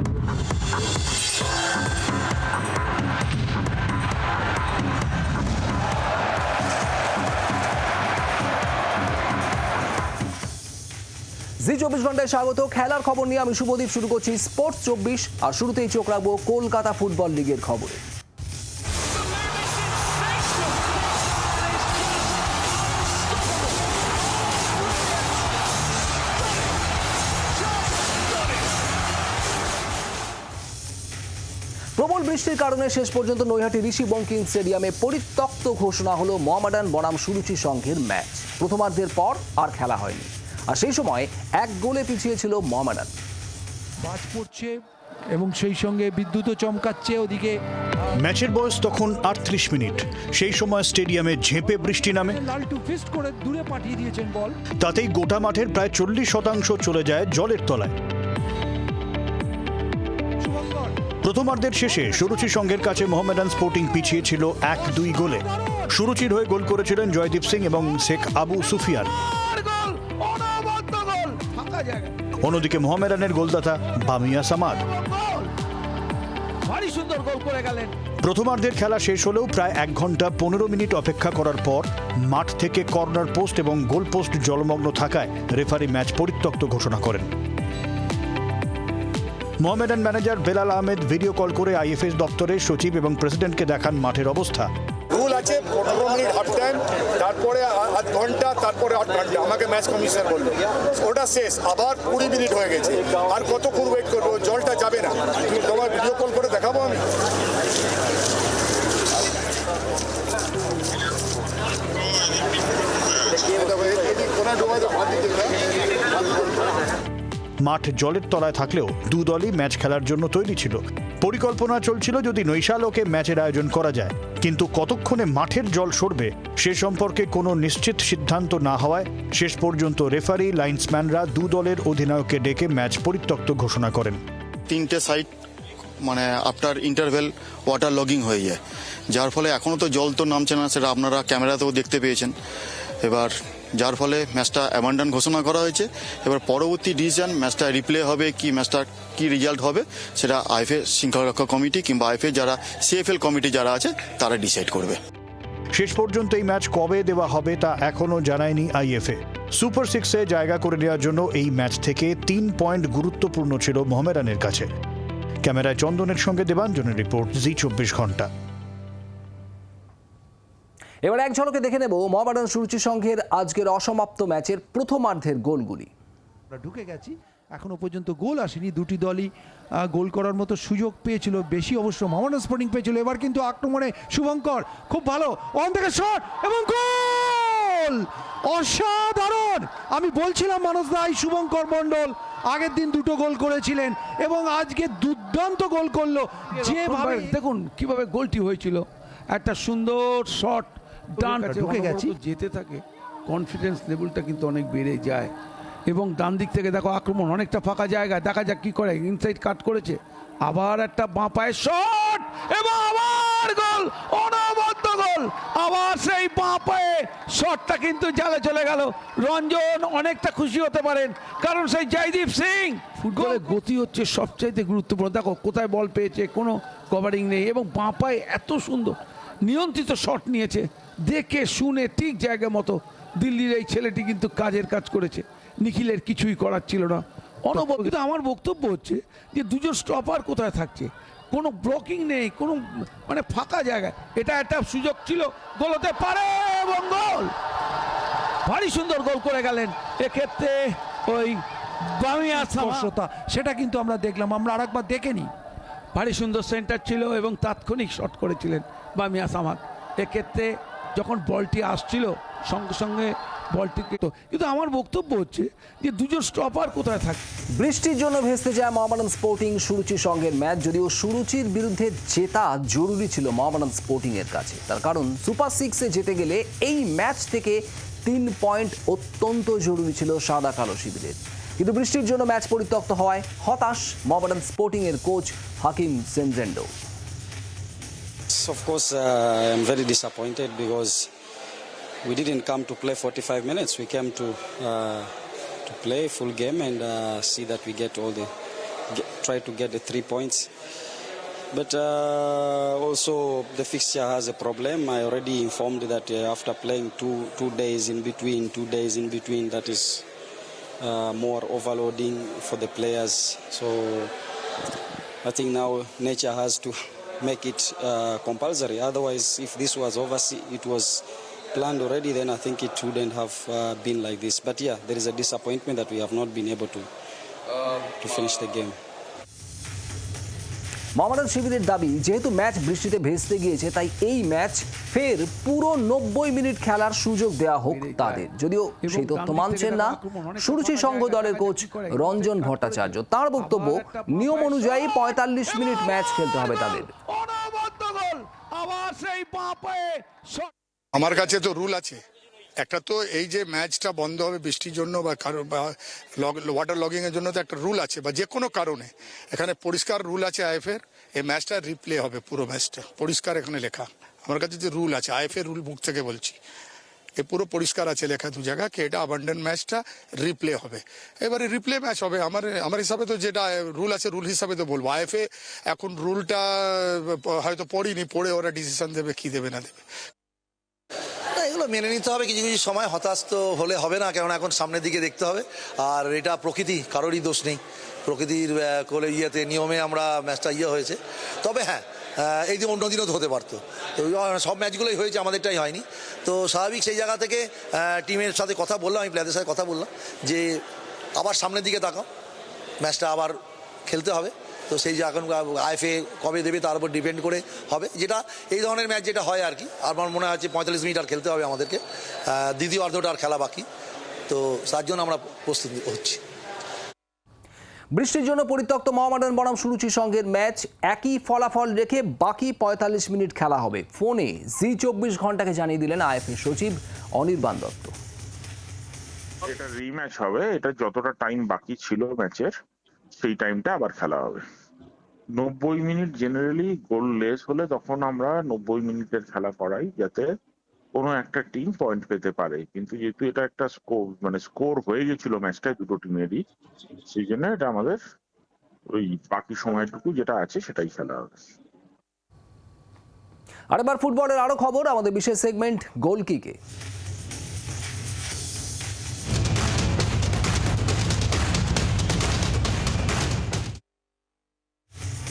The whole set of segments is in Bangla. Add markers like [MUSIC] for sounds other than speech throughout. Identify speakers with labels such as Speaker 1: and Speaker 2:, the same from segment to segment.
Speaker 1: জি চব্বিশ ঘন্টায় স্বাগত। খেলার খবর নিয়ে আমি শুভদীপ, শুরু করছি স্পোর্টস চব্বিশ। আর শুরুতেই চোখ রাখব কলকাতা ফুটবল লিগের খবরে। বৃষ্টির কারণে শেষ পর্যন্ত নৈহাটি ঋষি বঙ্কিং স্টেডিয়ামে পরিত্যক্ত ঘোষণা হলো মোহামেডান বনাম সুরুচি সংঘের ম্যাচ। প্রথমার্ধের পর আর খেলা হয়নি। আর সেই সময় এক গোলে পিছিয়ে ছিল মোহামেডান।
Speaker 2: বাজ পড়ছে এবং সেই সঙ্গে বিদ্যুৎও চমকাচ্ছে ওদিকে।
Speaker 3: ম্যাচের বয়স তখন আটত্রিশ মিনিট। সেই সময় স্টেডিয়ামে ঝেঁপে বৃষ্টি নামে।
Speaker 2: ফিস্ট করে দূরে পাঠিয়ে দিয়েছেন বল।
Speaker 3: তাতেই গোটা মাঠের প্রায় চল্লিশ শতাংশ চলে যায় জলের তলায়। প্রথমার্ধের শেষে সুরুচি সংঘের কাছে মোহামেডান স্পোর্টিং পিছিয়ে ছিল এক দুই গোলে। সুরুচির হয়ে গোল করেছিলেন জয়দীপ সিং এবং শেখ আবু সুফিয়ান। অন্যদিকে মোহামেডানের গোলদাতা বামিয়া সামাদ। প্রথমার্ধের খেলা শেষ হলেও প্রায় এক ঘণ্টা পনেরো মিনিট অপেক্ষা করার পর মাঠ থেকে কর্নার পোস্ট এবং গোল পোস্ট জলমগ্ন থাকায় রেফারি ম্যাচ পরিত্যক্ত ঘোষণা করেন। Mohammedan manager Belal Ahmed video call করে আইএফএস দপ্তরের সচিব এবং প্রেসিডেন্টকে দেখান মাঠের অবস্থা।
Speaker 4: রুল আছে পনেরো মিনিট হাফ টাইম তারপরে আধ ঘণ্টা তারপরে আট ঘণ্টা আমাকে ম্যাচ কমিশনার বলল। ওটা শেষ আবার কুড়ি মিনিট হয়ে গেছে। আর কতক্ষণ ওয়েট করব জলটা যাবে না। তুমি তোমার ভিডিও কল করে দেখাবো আমি। দেখো, এ- ডোবা দাও, হাত।
Speaker 3: মাঠ জলের তলায় থাকলেও দু দলই ম্যাচ খেলার জন্য তৈরি ছিল। পরিকল্পনা চলছিল যদি নৈশালোকে ম্যাচের আয়োজন করা যায়। কিন্তু কতক্ষণে মাঠের জল সরবে সে সম্পর্কে কোনো নিশ্চিত সিদ্ধান্ত না হওয়ায় শেষ পর্যন্ত রেফারি, লাইন্সম্যানরা দু দলের অধিনায়ককে ডেকে ম্যাচ পরিত্যক্ত ঘোষণা করেন।
Speaker 5: তিনটে সাইড মানে আফটার ইন্টারভেল ওয়াটার লগিং হয়ে যায়। যার ফলে এখনও তো জল তো নামছে না, সেটা আপনারা ক্যামেরাতেও দেখতে পেয়েছেন। এবার যার ফলে ম্যাচটা অ্যাবান্ডান ঘোষণা করা হয়েছে। এবার পরবর্তী ডিসিশন ম্যাচটা রিপ্লে হবে কি, ম্যাচটা কি রেজাল্ট হবে, সেটা আইএফএ শৃঙ্খলা কমিটি কিংবা আইএফএ যারা সিএফএল কমিটি যারা আছে, তারা ডিসাইড করবে।
Speaker 3: শেষ পর্যন্ত এই ম্যাচ কবে দেওয়া হবে তা এখনও জানায়নি আইএফএ। সুপার সিক্সে জায়গা করে নেওয়ার জন্য এই ম্যাচ থেকে তিন পয়েন্ট গুরুত্বপূর্ণ ছিল মোহামেডানের কাছে। ক্যামেরায় চন্দনের সঙ্গে দেবাঞ্জনের রিপোর্ট, জি চব্বিশ ঘণ্টা।
Speaker 1: এবার এক ঝলকে দেখে নেব মোহামেডান সুরুচি সংঘের আজকের অসমাপ্ত ম্যাচের প্রথমার্ধের গোলগুলি।
Speaker 2: আমরা ঢুকে গেছি। এখনও পর্যন্ত গোল আসেনি। দুটি দলই গোল করার মতো সুযোগ পেয়েছিল। বেশি অবশ্য মোহামেডান স্পোর্টিং পেয়েছিল। এবার কিন্তু আক্রমণে শুভঙ্কর। খুব ভালো। অন থেকে শট এবং গোল! অসাধারণ! আমি বলছিলাম মানুষ দাই শুভঙ্কর মণ্ডল আগের দিন দুটো গোল করেছিলেন এবং আজকে দুর্দান্ত গোল করল। যেভাবে
Speaker 6: দেখুন কীভাবে গোলটি হয়েছিল। একটা সুন্দর শট ডান
Speaker 2: ঢুকে গেছি।
Speaker 6: যেতে থাকে কনফিডেন্স লেভেলটা কিন্তু অনেক বেড়ে যায়। এবং ডান দিক থেকে দেখো আক্রমণ অনেকটা ফাঁকা জায়গা দেখা যাক কি করে ইনসাইড কাট করেছে। আবার একটা বাঁ পায়ের শট এবং আবার গোল অনবদ্য গোল আবার সেই বাঁ পায়ে শটটা কিন্তু জালে চলে গেল। রঞ্জন অনেকটা খুশি হতে পারেন কারণ সেই জয়দীপ সিং ফুটবলের গতি হচ্ছে সবচাইতে গুরুত্বপূর্ণ। দেখো কোথায় বল পেয়েছে কোনো কভারিং নেই এবং বাঁ পায়ে এত সুন্দর নিয়ন্ত্রিত শট নিয়েছে। দেখে শুনে ঠিক জায়গা মতো দিল্লির এই ছেলেটি কিন্তু কাজের কাজ করেছে। নিখিলের কিছুই করার ছিল না। অনবদ্য কিন্তু আমার বক্তব্য হচ্ছে যে দুজন স্টপার কোথায় থাকছে? কোনো ব্লকিং নেই কোনো মানে ফাঁকা জায়গা। এটা একটা সুযোগ ছিল গোল হতে পারে এবং গোল। ভারী সুন্দর গোল করে গেলেন। এক্ষেত্রে ওই বামিয়া
Speaker 2: স্পর্শতা সেটা কিন্তু আমরা দেখলাম আমরা আরেকবার দেখে নিই।
Speaker 6: ভারী সুন্দর সেন্টার ছিল এবং তাৎক্ষণিক শট করেছিলেন বামিয়া সামাদ। এক্ষেত্রে যখন বলটি আসছিল, সঙ্গে সঙ্গে বলটিকে তো কিন্তু আমার বক্তব্য হচ্ছে যে দুজন স্টপার কোথায় থাকে?
Speaker 1: বৃষ্টির জন্য ভেস্তে যায় মোহামেডান স্পোর্টিং সুরুচি সংঘের ম্যাচ যদিও সুরুচির বিরুদ্ধে জেতা জরুরি ছিল মোহামেডান স্পোর্টিং এর কাছে। তার কারণ সুপার সিক্সে যেতে গেলে এই ম্যাচ থেকে তিন পয়েন্ট অত্যন্ত জরুরি ছিল সাদা কালো শিবিরের। কিন্তু বৃষ্টির জন্য ম্যাচ পরিত্যক্ত হওয়ায় হতাশ মোহামেডান স্পোর্টিং এর কোচ হাকিম সেনজেন্ডো।
Speaker 7: Of course, uh, I'm very disappointed because we didn't come to play 45 minutes. We came to uh, to play full game and uh, see that we get all the get, try to get the three points. But uh, also the fixture has a problem. I already informed that uh, after playing two two days in between, two days in between, that is uh, more overloading for the players. So I think now nature has to make it uh, compulsory. Otherwise, if this was oversee, it was planned already, then I think it wouldn't have uh, been like this. But yeah, there is a disappointment that we have not been able to to finish the game.
Speaker 1: Mohammedan শিবিরের দাবি যেহেতু ম্যাচ বৃষ্টিতে ভেস্তে গিয়েছে তাই এই ম্যাচ ফের পুরো নব্বই মিনিট খেলার সুযোগ দেয়া হোক তাদের। যদিও সেই তথ্য মানছেন না সুরুচি সংঘ দলের কোচ রঞ্জন ভট্টাচার্য। তার বক্তব্য নিয়ম অনুযায়ী পঁয়তাল্লিশ মিনিট ম্যাচ খেলতে হবে তাদের।
Speaker 4: আমার কাছে তো রুল আছে। একটা তো এই যে ম্যাচটা বন্ধ হবে বৃষ্টির জন্য বা কারও বা ওয়াটার লগিং এর জন্য তো একটা রুল আছে, বা যে কোনো কারণে। এখানে পরিষ্কার রুল আছে আইএফের এই ম্যাচটা রিপ্লে হবে পুরো ম্যাচটা। পরিষ্কার এখানে লেখা। আমার কাছে যে রুল আছে আইএফের রুল বুক থেকে বলছি। এ পুরো পরিষ্কার আছে লেখা দু জায়গা কি এটা আবান্ডন ম্যাচটা রিপ্লে হবে। এবারে রিপ্লে ম্যাচ হবে। আমার আমার হিসাবে তো যেটা রুল আছে রুল হিসাবে তো বলব। আইএফএ এখন রুলটা হয়তো পড়িনি, পড়ে ওরা ডিসিশন দেবে, কি দেবে, না দেবে।
Speaker 8: এগুলো মেনে নিতে হবে, কিছু কিছু সময় হতাশ তো হলে হবে না, কেননা এখন সামনের দিকে দেখতে হবে। আর এটা প্রকৃতি, কারোরই দোষ নেই। প্রকৃতির কোলে ইয়েতে, নিয়মে আমরা ম্যাচটা ইয়ে হয়েছে। তবে হ্যাঁ এই দিন অন্য দিনও হতে পারতো। তো সব ম্যাচগুলোই হয়েছে, আমাদেরটাই হয়নি। তো স্বাভাবিক সেই জায়গা থেকে টিমের সাথে কথা বললাম, আমি প্লেয়ারদের সাথে কথা বললাম যে, আবার সামনের দিকে তাকাও। ম্যাচটা আবার খেলতে হবে। তো সেই যে এখন আইএফএ কবে দেবে তার উপর ডিপেন্ড করে হবে। যেটা এই ধরনের ম্যাচ যেটা হয় আর কি আমার মনে হচ্ছে পঁয়তাল্লিশ মিনিট আর খেলতে হবে আমাদেরকে। দ্বিতীয় অর্ধটা আর খেলা বাকি। তো তার জন্য আমরা প্রস্তুতি হচ্ছি।
Speaker 1: বৃষ্টির জন্য পরিত্যক্ত মোহামেডান বনাম সুরুচি সংঘের ম্যাচ একই ফলাফল রেখে বাকি পঁয়তাল্লিশ মিনিট খেলা হবে। ফোনে জি চব্বিশ ঘন্টাকে জানিয়ে দিলেন আইএফএ সচিব অনির্বাণ দত্ত
Speaker 9: এটা রিম্যাচ হবে এটা যতটা টাইম বাকি ছিল ম্যাচের সেই টাইমটা আবার খেলা হবে। নব্বই মিনিট জেনারেলি গোল লেস হলে তখন আমরা নব্বই মিনিটের খেলা করাই যাতে কোনো একটা টিম পয়েন্ট পেতে পারে। কিন্তু যেহেতু এটা একটা স্কোর মানে স্কোর হয়ে গেছিল ম্যাচটা দুটো টিমেরই সেই জন্য এটা আমাদের ওই বাকি সময়টুকু যেটা আছে সেটাই খেলা হবে।
Speaker 1: আর এবার ফুটবলের আরও খবর, আমাদের বিশেষ সেগমেন্ট গোল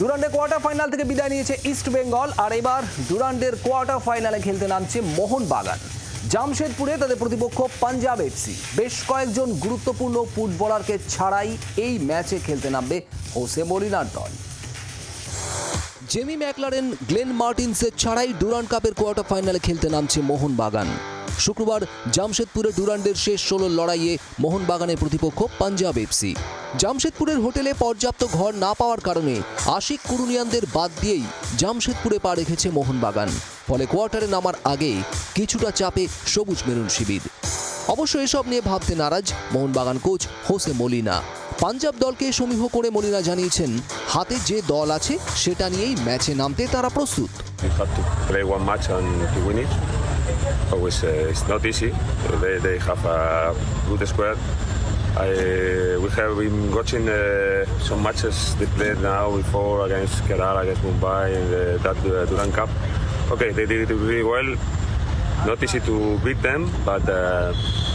Speaker 1: ডুরান্ডের কোয়ার্টার ফাইনাল থেকে বিদায় নিয়েছে ইস্ট বেঙ্গল আর এবার ডুরান্ডের কোয়ার্টার ফাইনালে খেলতে নামছে মোহনবাগান। জামশেদপুরে তাদের প্রতিপক্ষ পাঞ্জাব এফসি বেশ কয়েকজন গুরুত্বপূর্ণ ফুটবলারকে ছাড়াই এই ম্যাচে খেলতে নামবে হোসে মরিনার দল। জেমি ম্যাকলারেন, গ্লেন মার্টিনসের ছাড়াই ডুরান্ড কাপের কোয়ার্টার ফাইনালে খেলতে নামছে মোহনবাগান। শুক্রবার জামশেদপুরে ডুরান্ডের শেষ ষোলোর লড়াইয়ে মোহনবাগানের প্রতিপক্ষ পাঞ্জাব এফসি। জামশেদপুরের হোটেলে পর্যাপ্ত ঘর না পাওয়ার কারণে আশিক কুরুনিয়ানদের বাদ দিয়েই জামশেদপুরে পা রেখেছে মোহনবাগান। ফলে কোয়ার্টারে নামার আগে কিছুটা চাপে সবুজ মেরুন শিবির। অবশ্য এসব নিয়ে ভাবতে নারাজ Mohun Bagan coach Jose Molina. Punjab দলকে সমীহ করে মলিনা জানিয়েছেন, হাতে যে দল আছে সেটা নিয়েই ম্যাচে নামতে তারা প্রস্তুত।
Speaker 10: And. Always, uh, it's not easy. They, they have a good squad. I, we have been watching uh, some matches they played now before against Kerala, against Mumbai, in the, that uh, Duran Cup. Okay, they did it really well. Not easy to beat them, but uh,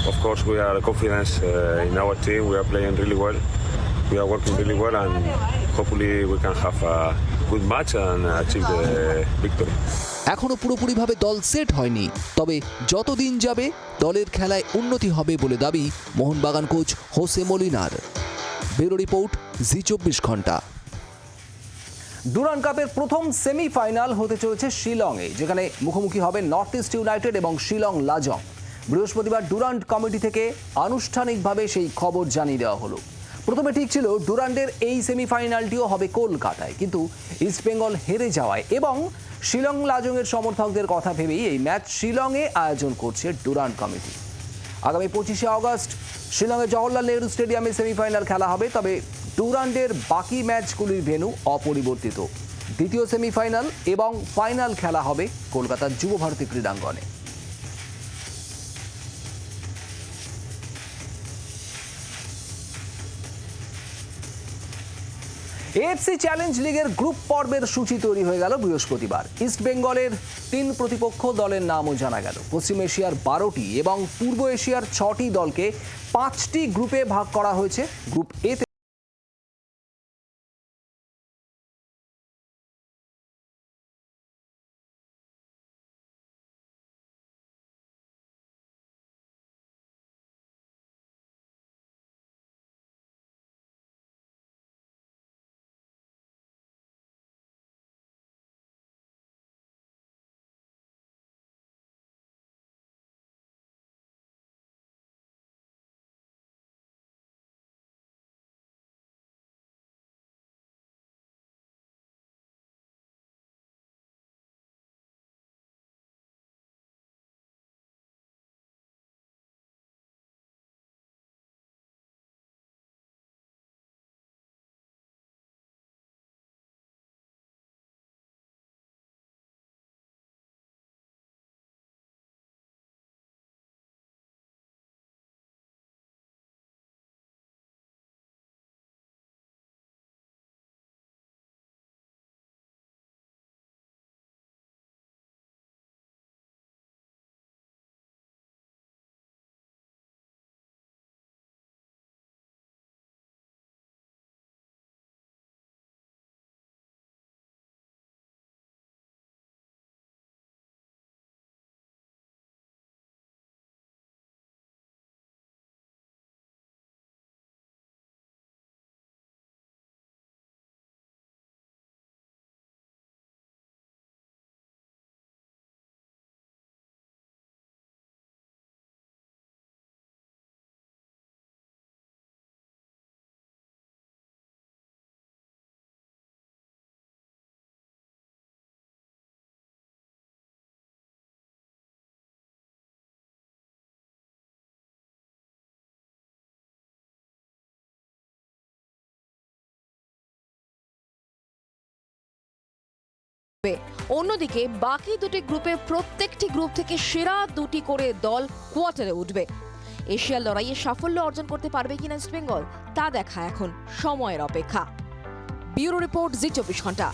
Speaker 10: of course we are confident uh, in our team. We are playing really well. We are working really well, and hopefully we can have a good match and achieve the victory.
Speaker 1: এখনও পুরোপুরিভাবে দল সেট হয়নি। তবে যত দিন যাবে, দলের খেলায় উন্নতি হবে বলে দাবি মোহনবাগান কোচ হোসে মলিনার। ব্যুরো রিপোর্ট, জি চব্বিশ ঘণ্টা। ডুরান কাপের প্রথম সেমিফাইনাল হতে চলেছে শিলংয়ে, যেখানে মুখোমুখি হবে নর্থ ইস্ট ইউনাইটেড এবং শিলং লাজং। বৃহস্পতিবার ডুরান্ট কমিটি থেকে আনুষ্ঠানিকভাবে সেই খবর জানিয়ে দেওয়া হলো। প্রথমে ঠিক ছিল ডুরান্ডের এই সেমিফাইনালটিও হবে কলকাতায়, কিন্তু ইস্টবেঙ্গল হেরে যাওয়ায় এবং শিলং লাজংয়ের সমর্থকদের কথা ভেবেই এই ম্যাচ শিলংয়ে আয়োজন করছে ডুরান কমিটি। আগামী পঁচিশে অগস্ট শিলংয়ে জওহরলাল নেহরু স্টেডিয়ামে সেমিফাইনাল খেলা হবে, তবে ডুরান্ডের বাকি ম্যাচগুলির ভেন্যু অপরিবর্তিত। দ্বিতীয় সেমিফাইনাল এবং ফাইনাল খেলা হবে কলকাতার যুবভারতী ক্রীড়াঙ্গনে। এএফসি চ্যালেঞ্জ লিগের গ্রুপ পর্বের সূচি তৈরি হয়ে গেল বৃহস্পতিবার। ইস্ট বেঙ্গলের তিন প্রতিপক্ষ দলের নামও জানা গেল। পশ্চিম এশিয়ার বারোটি এবং পূর্ব এশিয়ার ছটি দলকে পাঁচটি গ্রুপে ভাগ করা হয়েছে। গ্রুপ এতে
Speaker 11: অন্যদিকে বাকি দুটি গ্রুপে প্রত্যেকটি গ্রুপ থেকে সেরা দুটি করে দল কোয়ার্টারে উঠবে। এশিয়ার লড়াইয়ে সাফল্য অর্জন করতে পারবে কিনা ইস্ট বেঙ্গল, তা দেখা এখন সময়ের অপেক্ষা। ব্যুরো রিপোর্ট, জি চব্বিশ ঘণ্টা।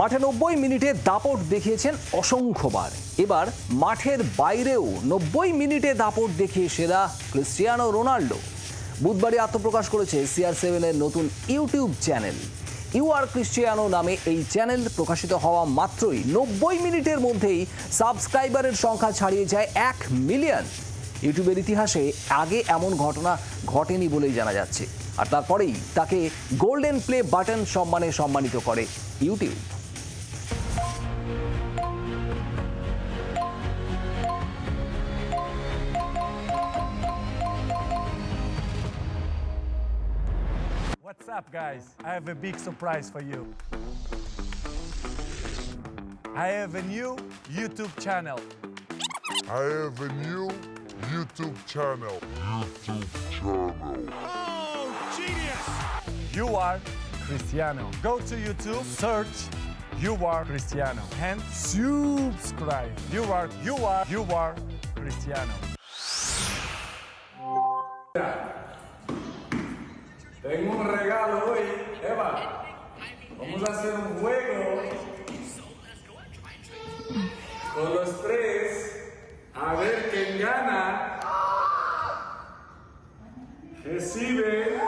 Speaker 1: মাঠে নব্বই মিনিটে দাপট দেখিয়েছেন অসংখ্যবার। এবার মাঠের বাইরেও নব্বই মিনিটে দাপট দেখিয়ে সেরা ক্রিস্টিয়ানো রোনাল্ডো। বুধবারই আত্মপ্রকাশ করেছে সিআর সেভেনের নতুন YouTube channel. U R Cristiano নামে এই চ্যানেল প্রকাশিত হওয়া মাত্রই নব্বই মিনিটের মধ্যেই সাবস্ক্রাইবারের সংখ্যা ছাড়িয়ে যায় এক মিলিয়ন। ইউটিউবের ইতিহাসে আগে এমন ঘটনা ঘটেনি বলেই জানা যাচ্ছে। আর তারপরেই তাকে গোল্ডেন প্লে বাটন সম্মানে সম্মানিত করে YouTube.
Speaker 12: What's up, guys? I have a big surprise for you. I have a new YouTube channel.
Speaker 13: I have a new YouTube channel. YouTube channel.
Speaker 12: Oh, genius! You are Cristiano. Go to YouTube, search You are Cristiano and subscribe. You are, you are, you are Cristiano.
Speaker 14: Tengo un regalo hoy, Eva. Vamos a hacer un juego con los tres. A ver quién gana. Recibe.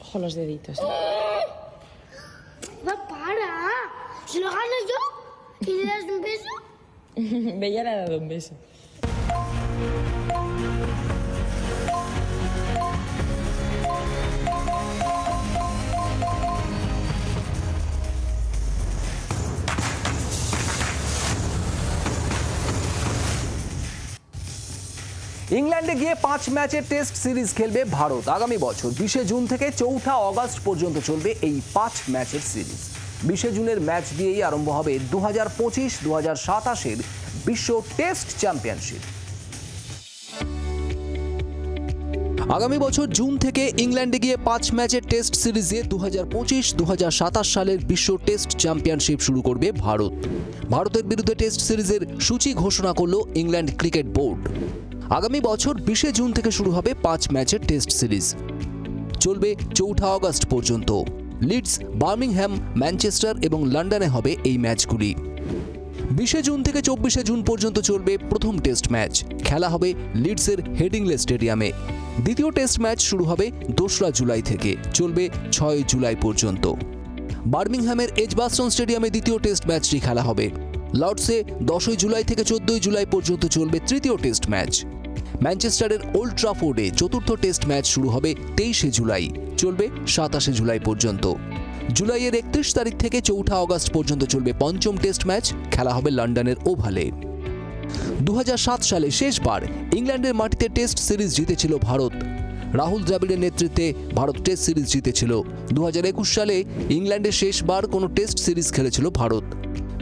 Speaker 11: Ojo los deditos.
Speaker 15: Va, [LAUGHS]
Speaker 11: Bella le ha dado un beso.
Speaker 1: ইংল্যান্ডে গিয়ে পাঁচ ম্যাচের টেস্ট সিরিজ খেলবে ভারত আগামী বছর বিশে জুন থেকে চৌঠা অগস্ট পর্যন্ত চলবে এই পাঁচ ম্যাচের সিরিজ বিশে জুনের ম্যাচ দিয়েই আরম্ভ হবে দু হাজার পঁচিশ দু হাজার সাতাশের বিশ্ব টেস্ট চ্যাম্পিয়নশিপ। আগামী বছর জুন থেকে ইংল্যান্ডে গিয়ে পাঁচ ম্যাচের টেস্ট সিরিজে দু হাজার পঁচিশ দু হাজার সাতাশ সালের বিশ্ব টেস্ট চ্যাম্পিয়নশিপ শুরু করবে ভারত। ভারতের বিরুদ্ধে টেস্ট সিরিজের সূচি ঘোষণা করল ইংল্যান্ড ক্রিকেট বোর্ড। আগামী বছর বিশে জুন থেকে শুরু হবে পাঁচ ম্যাচের টেস্ট সিরিজ। চলবে চৌঠা আগস্ট পর্যন্ত। লিডস বার্মিংহ্যাম ম্যানচেস্টার এবং লন্ডনে হবে এই ম্যাচগুলি। বিশে জুন থেকে চব্বিশে জুন পর্যন্ত চলবে প্রথম টেস্ট ম্যাচ। খেলা হবে লিডসের হেডিংলে স্টেডিয়ামে। দ্বিতীয় টেস্ট ম্যাচ শুরু হবে দোসরা জুলাই থেকে। চলবে ছয় জুলাই পর্যন্ত। বার্মিংহ্যামের এজবাস্টন স্টেডিয়ামে দ্বিতীয় টেস্ট ম্যাচটি খেলা হবে। লর্ডসে দশই জুলাই থেকে চোদ্দই জুলাই পর্যন্ত চলবে তৃতীয় টেস্ট ম্যাচ। ম্যানচেস্টারের ওল্ড ট্রাফোর্ডে চতুর্থ টেস্ট ম্যাচ শুরু হবে তেইশে জুলাই। চলবে সাতাশে জুলাই পর্যন্ত। জুলাইয়ের একত্রিশ তারিখ থেকে চৌঠা আগস্ট পর্যন্ত চলবে পঞ্চম টেস্ট ম্যাচ, খেলা হবে লন্ডনের ওভালে। দু হাজার সাত সালে শেষবার ইংল্যান্ডের মাটিতে টেস্ট সিরিজ জিতেছিল ভারত। রাহুল দ্রাবিড়ের নেতৃত্বে ভারত টেস্ট সিরিজ জিতেছিল। দু হাজার একুশ সালে ইংল্যান্ডে শেষবার কোনো টেস্ট সিরিজ খেলেছিল ভারত।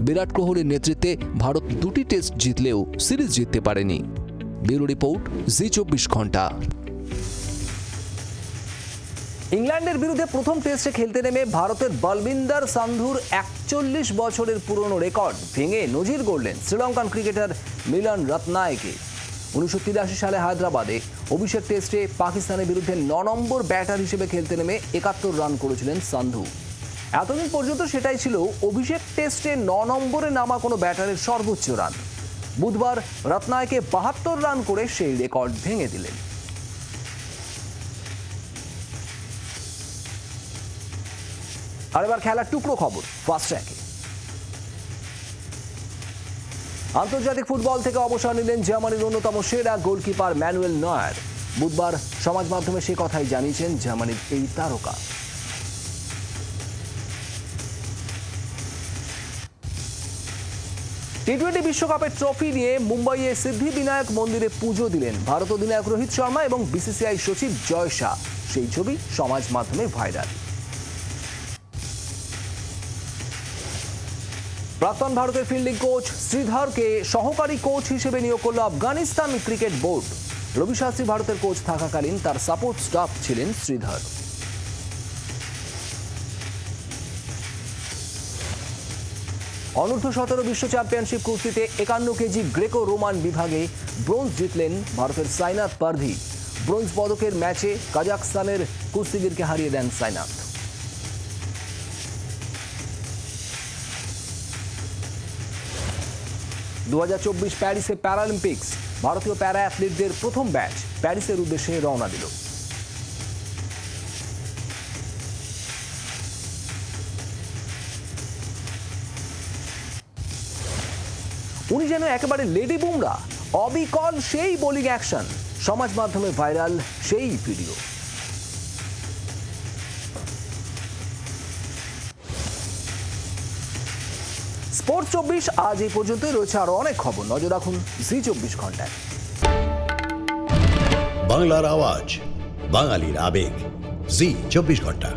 Speaker 1: বিরাট কোহলির নেতৃত্বে ভারত দুটি টেস্ট জিতলেও সিরিজ জিততে পারেনি। ব্যুরো রিপোর্ট, জি চব্বিশ ঘণ্টা। ইংল্যান্ডের বিরুদ্ধে প্রথম টেস্টে খেলতে নেমে ভারতের বলবিন্দর সান্ধুর একচল্লিশ বছরের পুরনো রেকর্ড ভেঙে নজির গড়লেন শ্রীলঙ্কান ক্রিকেটার মিলন রত্নায়কে। উনিশশো তিরাশি সালে হায়দ্রাবাদে অভিষেক টেস্টে পাকিস্তানের বিরুদ্ধে ন নম্বর ব্যাটার হিসেবে খেলতে নেমে একাত্তর রান করেছিলেন সান্ধু। এতদিন পর্যন্ত সেটাই ছিল অভিষেক টেস্টে ন নম্বরে নামা কোনো ব্যাটারের সর্বোচ্চ রান। বুধবার রত্নায়কে বাহাত্তর রান করে সেই রেকর্ড ভেঙে দিলেন। আর এবার খেলার টুকরো খবর ফার্স্ট ট্র্যাকে আন্তর্জাতিক ফুটবল থেকে অবসর নিলেন জার্মানির অন্যতম সেরা গোলকিপার ম্যানুয়েল নয়ার। বুধবার সমাজ মাধ্যমে সে কথাই জানিয়েছেন জার্মানির এই তারকা। টি টোয়েন্টি বিশ্বকাপের ট্রফি নিয়ে মুম্বাইয়ে সিদ্ধি বিনায়ক মন্দিরে পুজো দিলেন ভারত অধিনায়ক রোহিত শর্মা এবং বিসিসিআই সচিব জয় শাহ। সেই ছবি সমাজ মাধ্যমে ভাইরাল প্রাক্তন ভারতের ফিল্ডিং কোচ শ্রীধরকে সহকারী কোচ হিসেবে নিয়োগ করল আফগানিস্তান ক্রিকেট বোর্ড রবি শাস্ত্রী ভারতের কোচ থাকাকালীন তার সাপোর্ট স্টাফ ছিলেন শ্রীধর। অনূর্ধ্ব সতেরো বিশ্ব চ্যাম্পিয়নশিপ কুস্তিতে একান্ন কেজি গ্রেকো রোমান বিভাগে ব্রোঞ্জ জিতলেন ভারতের সাইনাথ পারভি। ব্রোঞ্জ পদকের ম্যাচে কাজাকস্তানের কুস্তিগিরকে হারিয়ে দেন সাইনাথ। দু প্যারিসে প্যারালিম্পিক্স, ভারতীয় প্যারা অ্যাথলিটদের প্রথম ব্যাচ প্যারিসের উদ্দেশ্যে রওনা দিল। উনি যেন একেবারে লেডি বুমরা। অবিকল সেই বোলিং অ্যাকশন। সমাজ মাধ্যমে ভাইরাল সেই ভিডিও। স্পোর্টস চব্বিশ আজ এই পর্যন্তই। রয়েছে আরও অনেক খবর। নজর রাখুন জি চব্বিশ ঘন্টায়।
Speaker 16: বাংলার আওয়াজ, বাঙালির আবেগ। জি চব্বিশ ঘণ্টা।